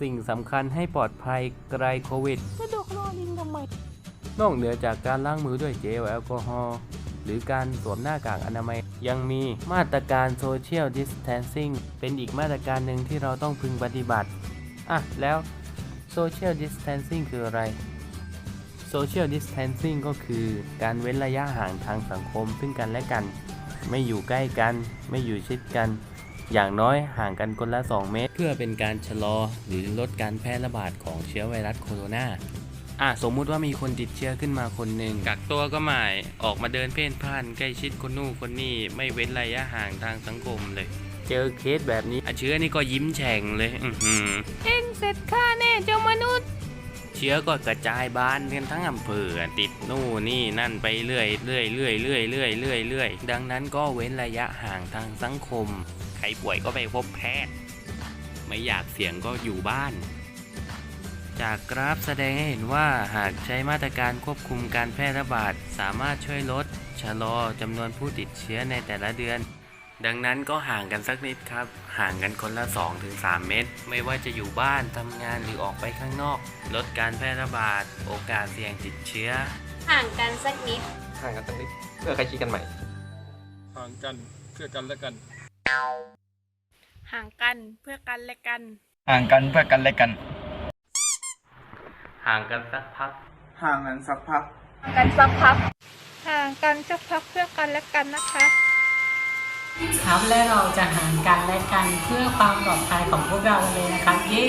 สิ่งสำคัญให้ปลอดภัยไกลโควิดจะดกรอลิงทำไม นอกเหนือจากการล้างมือด้วยเจลแอลกอฮอล์หรือการสวมหน้ากากอนามัย ยังมีมาตรการโซเชียลดิส a ทนซิ่งเป็นอีกมาตรการหนึ่งที่เราต้องพึงปฏิบัติ อะ แล้วโซเชียลดิส a ทนซิ่งคืออะไรโซเชียลดิส a ทนซิ่งก็คือการเว้นระยะห่างทางสังคมซึ่งกันและกัน ไม่อยู่ใกล้กัน ไม่อยู่ชิดกัน อย่างน้อยห่างกันคนละ 2 เมตร เพื่อเป็นการชะลอหรือลดการแพร่ระบาดของเชื้อไวรัสโคโรนาอะสมมุติว่ามีคนติดเชื้อขึ้นมาคนหนึ่งกักตัวก็ไม่ออกมาเดินเพ่นพ่านใกล้ชิดคนนู่นคนนี่ไม่เว้นระยะห่างทางสังคมเลย เจอเคสแบบนี้อะเชื้อนี่ก็ยิ้มแฉ่งเลย อือหือเอ็งเสร็จข้าแน่เจ้ามนุษย์ เชื้อก็กระจายบ้านกันทั้งอำเภอติดนู่นนี่นั่นไปเรื่อยเรื่อยเรื่อยเรื่อยเรื่อยเรื่อยเรื่อยดังนั้นก็เว้นระยะห่างทางสังคม ใครป่วยก็ไปพบแพทย์ ไม่อยากเสี่ยงก็อยู่บ้าน จากกราฟแสดงให้เห็นว่าหากใช้มาตรการควบคุมการแพร่ระบาด สามารถช่วยลดชะลอจำนวนผู้ติดเชื้อในแต่ละเดือน ดังนั้นก็ห่างกันสักนิดครับ ห่างกันคนละ 2-3 เมตร ไม่ว่าจะอยู่บ้านทำงานหรือออกไปข้างนอก ลดการแพร่ระบาด โอกาสเสี่ยงติดเชื้อ ห่างกันสักนิด ห่างกันสักนิดเพื่อใครคิดกันใหม่ ห่างกันเพื่อกันและกัน ห่างกันเพื่อกันและกัน ห่างกันเพื่อกันและกัน ห่างกันสักพัก ห่างกันสักพักกันสักพัก ห่างกันสักพักเพื่อกันและกันนะคะ ครับและเราจะห่างกันและกันเพื่อความปลอดภัยของพวกเราเลยนะครับ เย้